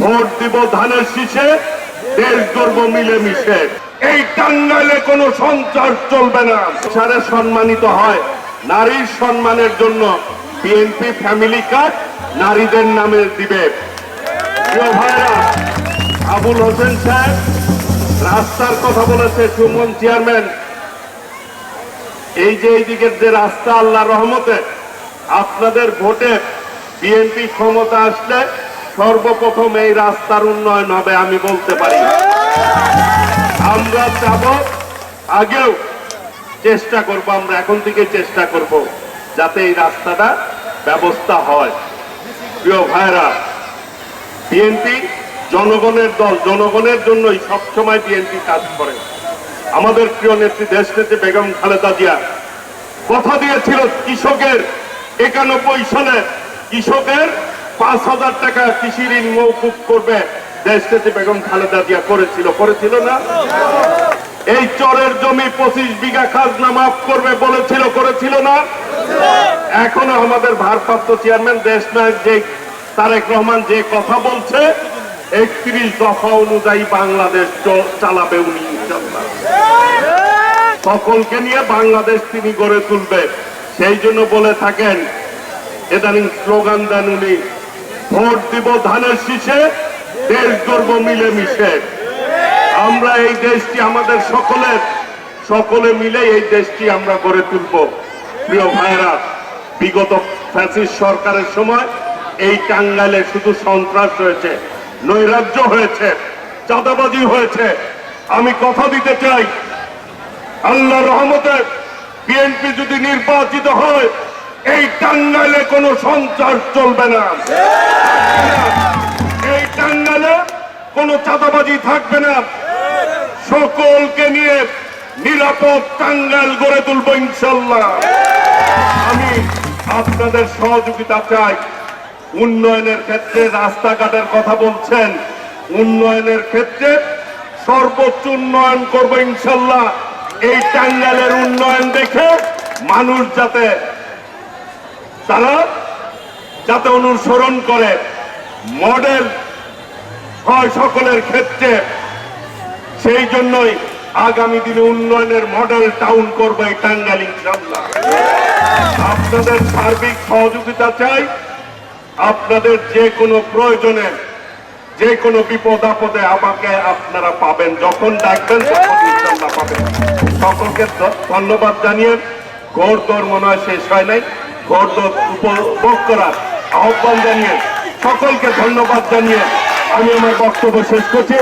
Vote দিব ধানের শীষে, দেশ গর্ব মিলে মিশে এই টাঙ্গাইলে কোনো সঞ্চার চলবে না। সারে সম্মানিত হয় নারীর সম্মানের জন্য বিএনপি ফ্যামিলি কার্ড নারীদের নামে দিবে। আবুল হোসেন সাহেব রাস্তার কথা বলেছে সুমন চেয়ারম্যান। এই যে এই দিকের যে রাস্তা আল্লাহ রহমতে আপনাদের ভোটে বিএনপি ক্ষমতা আসলে সর্বপ্রথম এই রাস্তার উন্নয়ন হবে, আমি বলতে পারি। আমরা যাব আগেও চেষ্টা করব, আমরা এখন থেকে চেষ্টা করব যাতে এই রাস্তাটা ব্যবস্থা হয়। প্রিয় ভাইরা বিএনপি জনগণের দল, জনগণের জন্যই সবসময় বিএনপি কাজ করে। আমাদের প্রিয় নেত্রী, দেশ নেত্রী বেগম খালেদা জিয়া কথা দিয়েছিল কৃষকের একানব্বই সালে কৃষকের পাঁচ হাজার টাকা কৃষি ঋণ মৌকুব করবে। দেশ নেত্রী বেগম খালেদা জিয়া করেছিল করেছিল না? এই চরের জমি পঁচিশ বিঘা খাজনা মাফ করবে বলেছিল, করেছিল না? এখনও আমাদের ভারপ্রাপ্ত চেয়ারম্যান দেশ নায়ক যে তারেক রহমান যে কথা বলছে, একত্রিশ দফা অনুযায়ী বাংলাদেশ চালাবে উনি সকলকে নিয়ে বাংলাদেশ তিনি গড়ে তুলবে। সেই জন্য বলে থাকেন ইদানিং স্লোগান দেন উনি ভোট দিব ধানের শীষে, দেশ গর্ব মিলে মিশে আমরা এই দেশটি আমাদের সকলের, সকলে মিলে এই দেশটি আমরা গড়ে তুলব। প্রিয় ভাইরা বিগত ফ্যাসিস্ট সরকারের সময় এই টাঙ্গাইলে শুধু সন্ত্রাস হয়েছে, নৈরাজ্য হয়েছে, চাঁদাবাজি হয়েছে। আমি কথা দিতে চাই আল্লাহ রহমতে বিএনপি যদি নির্বাচিত হয় এই টাঙ্গাইলে কোনো সঞ্চার চলবে না। এই টাঙ্গাইলে কোনো চাঁদাবাজি থাকবে না। সকলকে নিয়ে নিরাপদ টাঙ্গাইল গড়ে তুলবো ইনশাল্লাহ। আমি আপনাদের সহযোগিতা চাই। উন্নয়নের ক্ষেত্রে রাস্তাঘাটের কথা বলছেন। উন্নয়নের ক্ষেত্রে সর্বোচ্চ উন্নয়ন করব ইনশাল্লাহ। এই টাঙ্গাইলের উন্নয়ন দেখে মানুষ যাতে তারা যাতে অনুসরণ করে মডেল হয় সকলের ক্ষেত্রে, সেই জন্যই আগামী দিনে উন্নয়নের মডেল টাউন করবে এই টাঙ্গাইল ইনশাল্লাহ আপনাদের সার্বিক সহযোগিতা চাই, আপনাদের যে কোনো প্রয়োজনে, যে কোনো বিপদ আপদে আমাকে আপনারা পাবেন, যখন ডাকবেন পাবেন। সকলকে ধন্যবাদ জানিয়ে ঘোর দৌড় মনে হয় শেষ হয় নাই। উপভোগ করার আহ্বান জানিয়ে সকলকে ধন্যবাদ জানিয়ে আমি আমার বক্তব্য শেষ করছি।